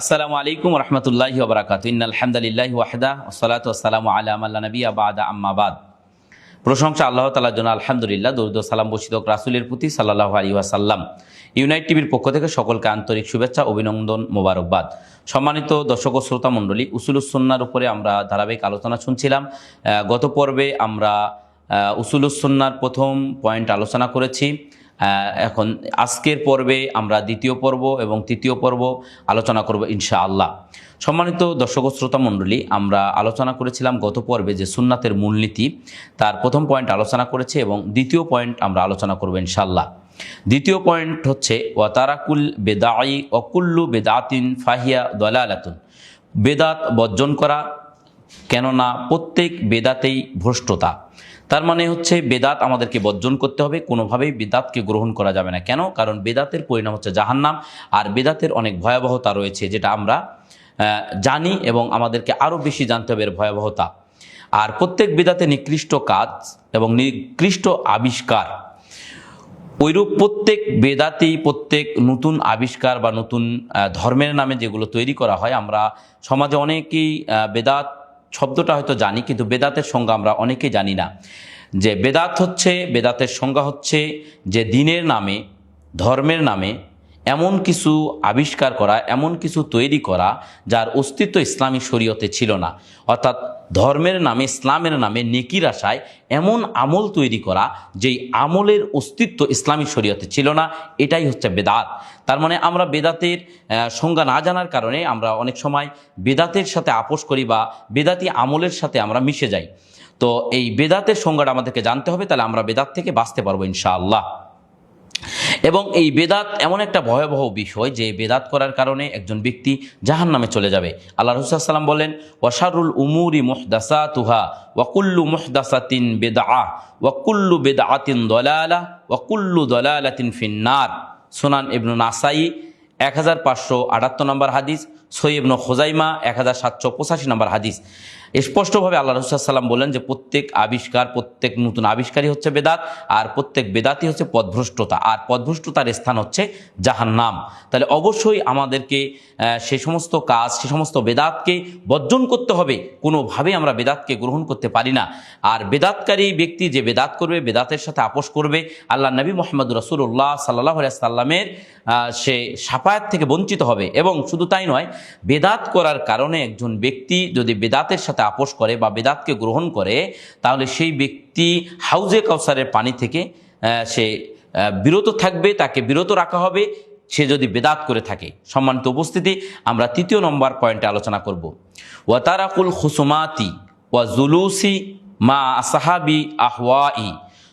আসসালামু আলাইকুম রহমতুল্লাহি ওবরাকাত আলহামদুলিল্লাহ ওয়াহদা ওসালাত আসসালামু আলা আল্লাহ নবী আবাদা আম্মাবাদ প্রশংসা আল্লাহ তালার জন্য আলহামদুলিল্লাহ, দরুদ সালাম বসিদক রাসুলের প্রতি সাল্লাহ আলী ওয়াসাল্লাম। ইউনাইট টিভির পক্ষ থেকে সকলকে আন্তরিক শুভেচ্ছা, অভিনন্দন, মোবারকবাদ। সম্মানিত দর্শক ও শ্রোতা মণ্ডলী উসুলুসন্নার উপরে আমরা ধারাবাহিক আলোচনা শুনছিলাম। গত পর্বে আমরা উসুলুসন্নার প্রথম পয়েন্ট আলোচনা করেছি। এখন আজকের পর্বে আমরা দ্বিতীয় পর্ব এবং তৃতীয় পর্ব আলোচনা করব ইনশাআল্লাহ। সম্মানিত দর্শক শ্রোতা মণ্ডলী, আমরা আলোচনা করেছিলাম গত পর্বে যে সুন্নাতের মূলনীতি, তার প্রথম পয়েন্ট আলোচনা করেছে এবং দ্বিতীয় পয়েন্ট আমরা আলোচনা করব ইনশাআল্লাহ। দ্বিতীয় পয়েন্ট হচ্ছে ওয়াতারাকুল বেদাই অকুল্লু বেদাতিন ফাহিয়া দলালাতুন। বেদাত বর্জন করা কেননা প্রত্যেক বেদাতেই ভ্রষ্টতা। তার মানে হচ্ছে বেদাত আমাদেরকে বর্জন করতে হবে, কোনোভাবেই বেদাতকে গ্রহণ করা যাবে না। কেন? কারণ বেদাতের পরিণাম হচ্ছে জাহান্নাম, আর বেদাতের অনেক ভয়াবহতা রয়েছে, যেটা আমরা জানি এবং আমাদেরকে আরও বেশি জানতে হবে এর ভয়াবহতা। আর প্রত্যেক বেদাতে নিকৃষ্ট কাজ এবং নিকৃষ্ট আবিষ্কার ওইরূপ প্রত্যেক বেদাতেই প্রত্যেক নতুন আবিষ্কার বা নতুন ধর্মের নামে যেগুলো তৈরি করা হয়, আমরা সমাজে অনেকেই বেদাত শব্দটা হয়তো জানি, কিন্তু বেদাতের সংজ্ঞা আমরা অনেকে জানি না। যে বেদাত হচ্ছে, বেদাতের সংজ্ঞা হচ্ছে যে দিনের নামে, ধর্মের নামে এমন কিছু আবিষ্কার করা, এমন কিছু তৈরি করা যার অস্তিত্ব ইসলামী শরীয়তে ছিল না। অর্থাৎ ধর্মের নামে, ইসলামের নামে নেকির আশায় এমন আমল তৈরি করা যেই আমলের অস্তিত্ব ইসলামী শরীয়তে ছিল না, এটাই হচ্ছে বেদাত। তার মানে আমরা বেদাতের সংজ্ঞা না জানার কারণে আমরা অনেক সময় বেদাতের সাথে আপোষ করি বা বেদাতি আমলের সাথে আমরা মিশে যাই। তো এই বেদাতের সংজ্ঞাটা আমাদেরকে জানতে হবে, তাহলে আমরা বেদাত থেকে বাঁচতে পারব ইনশাআল্লাহ। এবং এই বেদাত এমন একটা ভয়াবহ বিষয় যে বেদাত করার কারণে একজন ব্যক্তি জাহান নামে চলে যাবে। আল্লাহ রসুলাম বলেন ওয়াশারুল উমুরি মোহদাসা তুহা ওয়াকুল্লু মোহদাসাতিন বেদা আহ ওয়াকুল্লু বেদা আতিন দলালা ওয়াকুল্লু দলা আলা তিন ফিন্নার সোনান ইবনু নাসাই এক হাজার পাঁচশো আটাত্তর নম্বর হাদিস সৈয়বন খোজাইমা এক হাজার সাতশো পঁচাশি নম্বর হাদিস। স্পষ্টভাবে আল্লাহ রসুলাম বলেন যে, প্রত্যেক আবিষ্কার, প্রত্যেক নতুন আবিষ্কারই হচ্ছে বেদাত, আর প্রত্যেক বেদাতই হচ্ছে পদভ্রষ্টতা আর পদভ্রষ্টতার স্থান হচ্ছে যাহার জাহান্নাম। তাহলে অবশ্যই আমাদেরকে সে সমস্ত কাজ, সে সমস্ত বেদাতকে বর্জন করতে হবে। কোনোভাবেই আমরা বেদাতকে গ্রহণ করতে পারি না। আর বেদাতকারী ব্যক্তি যে বেদাত করবে, বেদাতের সাথে আপোষ করবে, আল্লাহ নবী মোহাম্মদ রসুল্লাহ সাল্লাহ সাল্লামের সে সে সাফায়াত থেকে বঞ্চিত হবে এবং শুধু তাই নয়, বেদাত করার কারণে একজন ব্যক্তি যদি বেদাতের সাথে আপোষ করে বা বেদাতকে গ্রহণ করে, তাহলে সেই ব্যক্তি হাউজে কাউসারের পানি থেকে সে বিরত থাকবে, তাকে বিরত রাখা হবে, সে যদি বেদাত করে থাকে। সম্মানিত উপস্থিতি, আমরা তৃতীয় নম্বর পয়েন্টে আলোচনা করব। ওয়াতারাকুল খুসুমাতি ওয়া জুলুসি মা সাহাবি আহওয়াই,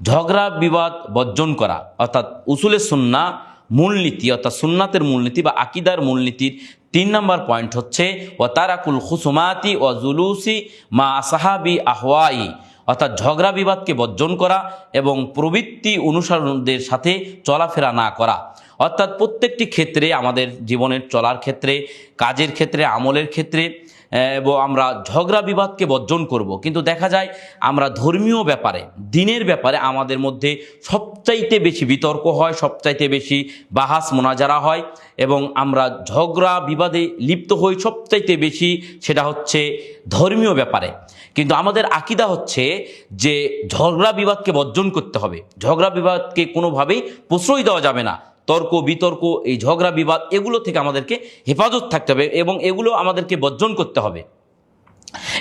ঝগড়া বিবাদ বর্জন করা, অর্থাৎ উসুলে সুন্না মূলনীতি অর্থাৎ সুন্নাতের মূলনীতি বা আকিদার মূলনীতির তিন নম্বর পয়েন্ট হচ্ছে ও তারাকুল খুসুমাতি ও জুলুসি মা আসাহাবি আহওয়াই। অর্থাৎ ঝগড়া বিবাদকে বর্জন করা এবং প্রবৃত্তি অনুসরণদের সাথে চলাফেরা না করা। অর্থাৎ প্রত্যেকটি ক্ষেত্রে আমাদের জীবনের চলার ক্ষেত্রে, কাজের ক্ষেত্রে, আমলের ক্ষেত্রে আমরা ঝগড়া বিবাদকে বর্জন করব। কিন্তু দেখা যায়, আমরা ধর্মীয় ব্যাপারে, দিনের ব্যাপারে আমাদের মধ্যে সবচাইতে বেশি বিতর্ক হয়, সবচাইতে বেশি বাহাস, মোনাজারা হয় এবং আমরা ঝগড়া বিবাদে লিপ্ত হই সবচাইতে বেশি, সেটা হচ্ছে ধর্মীয় ব্যাপারে। কিন্তু আমাদের আকিদা হচ্ছে যে ঝগড়া বিবাদকে বর্জন করতে হবে। ঝগড়া বিবাদকে কোনোভাবেই প্রশ্রয় দেওয়া যাবে না। তর্ক, বিতর্ক, এই ঝগড়া, বিবাদ, এগুলো থেকে আমাদেরকে হেফাজত থাকতে হবে এবং এগুলো আমাদেরকে বর্জন করতে হবে।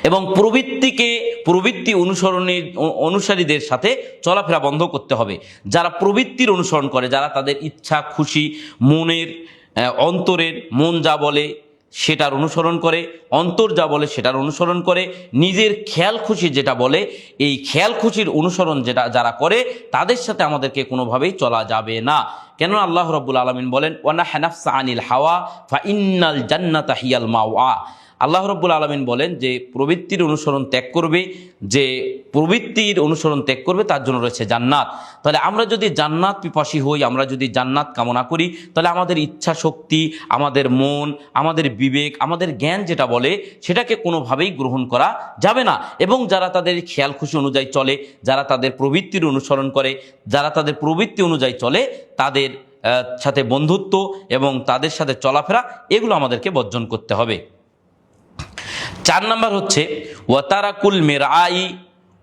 এবং প্রবৃত্তিকে, প্রবৃত্তি অনুসরণের, অনুসারীদের সাথে চলাফেরা বন্ধ করতে হবে। যারা প্রবৃত্তির অনুসরণ করে, যারা তাদের ইচ্ছা, খুশি, মনের, অন্তরের, মন যা বলে সেটার অনুসরণ করে, অন্তর যা বলে সেটার অনুসরণ করে, নিজের খেয়াল খুশি যেটা বলে, এই খেয়াল খুশির অনুসরণ যেটা, যারা করে, তাদের সাথে আমাদেরকে কোনোভাবেই চলা যাবে না। কেন আল্লাহ রব্বুল আলমিন বলেন ওয়ানা হেনাফসা আনিল হাওয়া, ফা ইন্নাল জান্নাতা হিয়াল মাওয়া। আল্লাহ রব্বুল আলমিন বলেন যে প্রবৃত্তির অনুসরণ ত্যাগ করবে, যে প্রবৃত্তির অনুসরণ ত্যাগ করবে, তার জন্য রয়েছে জান্নাত। তাহলে আমরা যদি জান্নাত পিপাসী হই, আমরা যদি জান্নাত কামনা করি, তাহলে আমাদের ইচ্ছা শক্তি, আমাদের মন, আমাদের বিবেক, আমাদের জ্ঞান যেটা বলে, সেটাকে কোনোভাবেই গ্রহণ করা যাবে না। এবং যারা তাদের খেয়াল খুশি অনুযায়ী চলে, যারা তাদের প্রবৃত্তির অনুসরণ করে, যারা তাদের প্রবৃত্তি অনুযায়ী চলে, তাদের সাথে বন্ধুত্ব এবং তাদের সাথে চলাফেরা, এগুলো আমাদেরকে বর্জন করতে হবে। চার নম্বর হচ্ছে, ওয়াতারাকুল মেরাই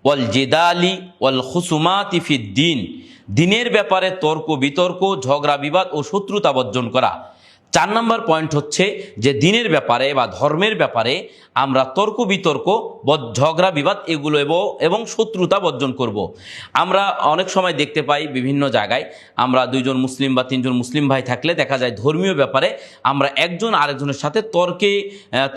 ওয়াল জেদালি ওয়াল খুসুমাতি ফিদ্দিন দিনের ব্যাপারে তর্ক বিতর্ক, ঝগড়া বিবাদ ও শত্রুতা বর্জন করা। চার নম্বর পয়েন্ট হচ্ছে যে দিনের ব্যাপারে বা ধর্মের ব্যাপারে আমরা তর্ক বিতর্ক ঝগড়া, বিবাদ এগুলো এবং শত্রুতা বর্জন করব। আমরা অনেক সময় দেখতে পাই বিভিন্ন জায়গায় আমরা দুইজন মুসলিম বা তিনজন মুসলিম ভাই থাকলে দেখা যায় ধর্মীয় ব্যাপারে আমরা একজন আরেকজনের সাথে তর্কে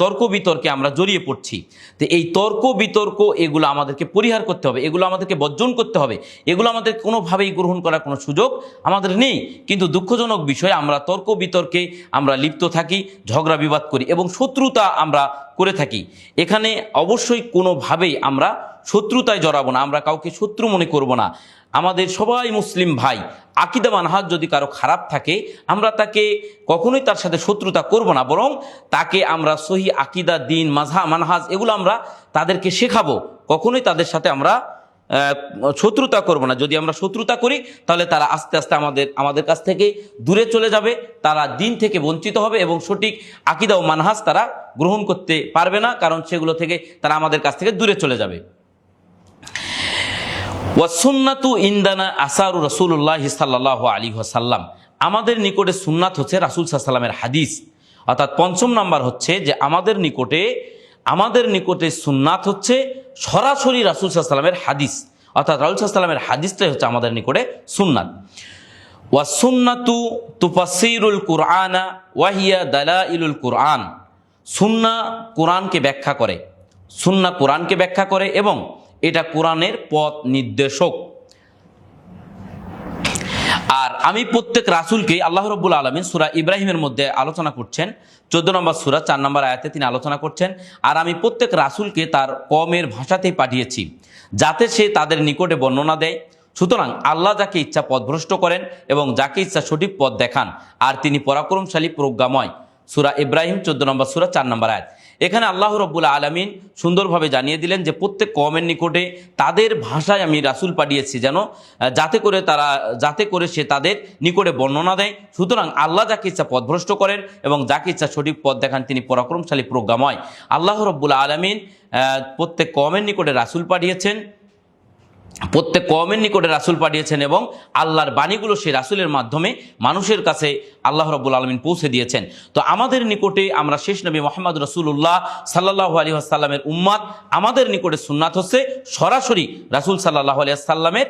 তর্ক বিতর্কে আমরা জড়িয়ে পড়ছি তো এই তর্ক বিতর্ক এগুলো আমাদেরকে পরিহার করতে হবে, এগুলো আমাদেরকে বর্জন করতে হবে, এগুলো আমাদের কোনোভাবেই গ্রহণ করার কোনো সুযোগ আমাদের নেই কিন্তু দুঃখজনক বিষয়, আমরা তর্ক বিতর্কে আমরা লিপ্ত থাকি, ঝগড়া বিবাদ করি এবং শত্রুতা আমরা করে থাকি। এখানে অবশ্যই কোনোভাবেই আমরা শত্রুতায় জড়াবো না, আমরা কাউকে শত্রু মনে করব না। আমাদের সবাই মুসলিম ভাই, আকিদা মানহাজ যদি কারও খারাপ থাকে, আমরা তাকে কখনোই তার সাথে শত্রুতা করব না, বরং তাকে আমরা সহি আকিদা, দিন, মাঝহা, মানহাজ, এগুলো আমরা তাদেরকে শেখাবো। কখনোই তাদের সাথে আমরা শত্রুতা করব না। যদি আমরা শত্রুতা করি, তাহলে তারা আস্তে আস্তে আমাদের আমাদের কাছ থেকে দূরে চলে যাবে, তারা দিন থেকে বঞ্চিত হবে এবং সঠিক আকিদা ও মানহাস তারা গ্রহণ করতে পারবে না, কারণ সেগুলো থেকে তারা আমাদের কাছ থেকে দূরে চলে যাবে। ওয়াসুন্নাতু ইন্দানা আসারু রসুল্লাহ সাল্লাহ আলী সাল্লাম আমাদের নিকটে সুন্নাত হচ্ছে রাসুল সাল্লামের হাদিস। অর্থাৎ পঞ্চম নাম্বার হচ্ছে যে, আমাদের নিকটে আমাদের নিকটে সুন্নাত হচ্ছে সরাসরি রাসুল সাল্লামের হাদিস, অর্থাৎ রাসুল সাল্লামের হাদিসটাই হচ্ছে আমাদের নিকটে সুন্নান ওয়া সুন্নাতু তুফাসিরুল কুরআনা ওয়াহিয়া দালা ইলুল কুরআন। সুন্না কোরআনকে ব্যাখ্যা করে। সুন্না কোরআনকে ব্যাখ্যা করে এবং এটা কোরআনের পথ নির্দেশক। আর আমি প্রত্যেক রাসুলকে আল্লাহ রব্বুল আলমিন সুরা ইব্রাহিমের মধ্যে আলোচনা করছেন। চোদ্দ নম্বর সুরা, চার নম্বর আয়াতে তিনি আলোচনা করছেন। আর আমি প্রত্যেক রাসুলকে তার কমের ভাষাতেই পাঠিয়েছি, যাতে সে তাদের নিকটে বর্ণনা দেয়। সুতরাং আল্লাহ যাকে ইচ্ছা পথভ্রষ্ট করেন এবং যাকে ইচ্ছা সঠিক পথ দেখান, আর তিনি পরাক্রমশালী প্রজ্ঞাময়। সুরা ইব্রাহিম, চোদ্দ নম্বর সুরা, চার নম্বর আয়াত। এখানে আল্লাহ রব্বুল আলমিন সুন্দরভাবে জানিয়ে দিলেন যে, প্রত্যেক কমের নিকটে তাদের ভাষায় আমি রাসুল পাঠিয়েছি যেন যাতে করে তারা, যাতে করে সে তাদের নিকটে বর্ণনা দেয়। সুতরাং আল্লাহ যাকে ইচ্ছা পথভ্রষ্ট করেন এবং যাকে ইচ্ছা সঠিক পথ দেখান, তিনি পরাক্রমশালী প্রজ্ঞাময়। আল্লাহ রব্বুল আলমিন প্রত্যেক কমের নিকটে রাসুল পাঠিয়েছেন। প্রত্যেক কমের নিকটে রাসুল পাঠিয়েছেন এবং আল্লাহর বাণীগুলো সেই রাসুলের মাধ্যমে মানুষের কাছে আল্লাহ রব্বুল আলমিন পৌঁছে দিয়েছেন। তো আমাদের নিকটে আমরা শেষ নবী মোহাম্মদ রসুল্লাহ সাল্লাহ আলী আসাল্লামের উম্মাদ আমাদের নিকটে সুন্নাত হচ্ছে সরাসরি রাসুল সাল্লাহ আলিয়া সাল্লামের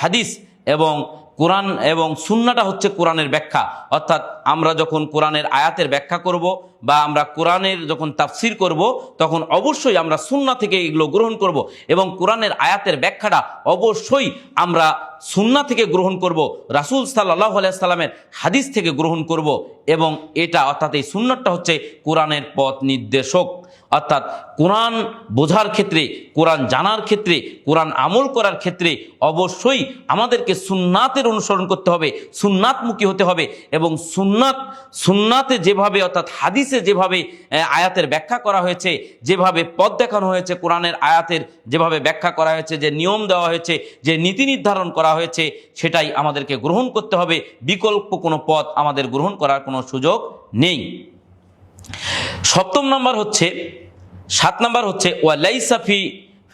হাদিস এবং কোরআন এবং সুন্নাটা হচ্ছে কোরআনের ব্যাখ্যা। অর্থাৎ আমরা যখন কোরআনের আয়াতের ব্যাখ্যা করব বা আমরা কোরআনের যখন তাফসির করব, তখন অবশ্যই আমরা সুন্না থেকে এগুলো গ্রহণ করব এবং কোরআনের আয়াতের ব্যাখ্যাটা অবশ্যই আমরা সুন্না থেকে গ্রহণ করব, রাসুল সাল্লাহ সাল্লামের হাদিস থেকে গ্রহণ করব এবং এটা অর্থাৎ এই সুন্নতটা হচ্ছে কোরআনের পথ নির্দেশক। অর্থাৎ কোরআন বোঝার ক্ষেত্রে, কোরআন জানার ক্ষেত্রে, কোরআন আমল করার ক্ষেত্রে অবশ্যই আমাদেরকে সুন্নাতের অনুসরণ করতে হবে, সুন্নাতমুখী হতে হবে এবং সুন্নাত, সুন্নাতে যেভাবে অর্থাৎ হাদিসে যেভাবে আয়াতের ব্যাখ্যা করা হয়েছে, যেভাবে পথ দেখানো হয়েছে, কোরআনের আয়াতের যেভাবে ব্যাখ্যা করা হয়েছে, যে নিয়ম দেওয়া হয়েছে, যে নীতি নির্ধারণ করা হয়েছে, সেটাই আমাদেরকে গ্রহণ করতে হবে। বিকল্প কোনো পথ আমাদের গ্রহণ করার কোনো সুযোগ নেই। সপ্তম নম্বর হচ্ছে, সাত নম্বর হচ্ছে ওয়ালাইসাফি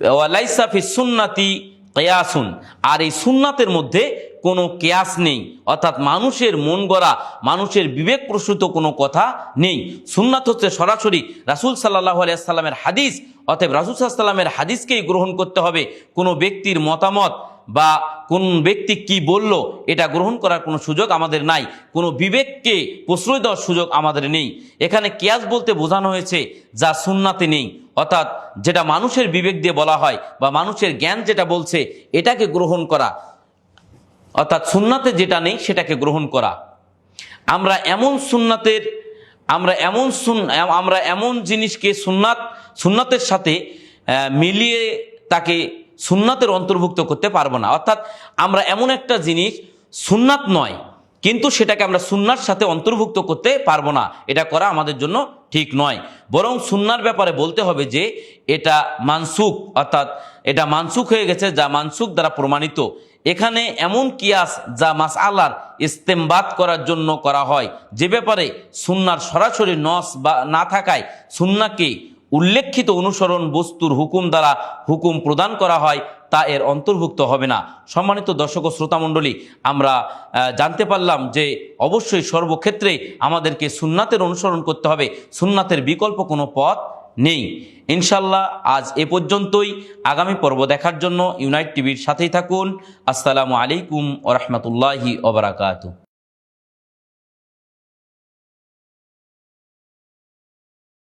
ওয়ালাইসাফি সুন্নাতি কেয়াসুন। আর এই সুন্নাতের মধ্যে কোনো কেয়াস নেই, অর্থাৎ মানুষের মন গড়া, মানুষের বিবেক প্রসূত কোনো কথা নেই। সুন্নাত হচ্ছে সরাসরি রাসুল সাল্লাহ আলিয়াল্লামের হাদিস, অতএব রাসুল সাল্লামের হাদিসকেই গ্রহণ করতে হবে। কোনো ব্যক্তির মতামত বা কোন ব্যক্তি কি বলল, এটা গ্রহণ করার কোনো সুযোগ আমাদের নাই। কোনো বিবেককে প্রশ্রয় দেওয়ার সুযোগ আমাদের নেই। এখানে কেয়াস বলতে বোঝানো হয়েছে, যা সুন্নাতে নেই। অর্থাৎ যেটা মানুষের বিবেক দিয়ে বলা হয় বা মানুষের জ্ঞান যেটা বলছে, এটাকে গ্রহণ করা। অর্থাৎ সুন্নাতে যেটা নেই, সেটাকে গ্রহণ করা। আমরা এমন সুন্নাতের, আমরা এমন আমরা এমন জিনিসকে সুন্নাত, সুন্নাতের সাথে মিলিয়ে তাকে সুন্নাতের অন্তর্ভুক্ত করতে পারব না। অর্থাৎ আমরা এমন একটা জিনিস, সুন্নাত নয়, কিন্তু সেটাকে আমরা সুন্নার সাথে অন্তর্ভুক্ত করতে পারব না। এটা করা আমাদের জন্য ঠিক নয়। বরং সুন্নার ব্যাপারে বলতে হবে যে, এটা মানসুক অর্থাৎ এটা মানসুক হয়ে গেছে যা মানসুক দ্বারা প্রমাণিত। এখানে এমন কিয়াস যা মাস আল্লাহর ইস্তেমবাদ করার জন্য করা হয়। যে ব্যাপারে সুন্নার সরাসরি নস বা না থাকায় সুন্নাকে উল্লেখিত অনুসরণ বস্তুর হুকুম দ্বারা হুকুম প্রদান করা হয়, তা এর অন্তর্ভুক্ত হবে না। সম্মানিত দর্শক ও শ্রোতামণ্ডলী আমরা জানতে পারলাম যে অবশ্যই সর্বক্ষেত্রে আমাদেরকে সুন্নাতের অনুসরণ করতে হবে। সুন্নাতের বিকল্প কোনো পথ নেই। ইনশাল্লাহ আজ এ পর্যন্তই। আগামী পর্ব দেখার জন্য ইউনাইট টিভির সাথেই থাকুন। আসসালামু আলাইকুম ওরহমতুল্লাহি ওবরাকাতু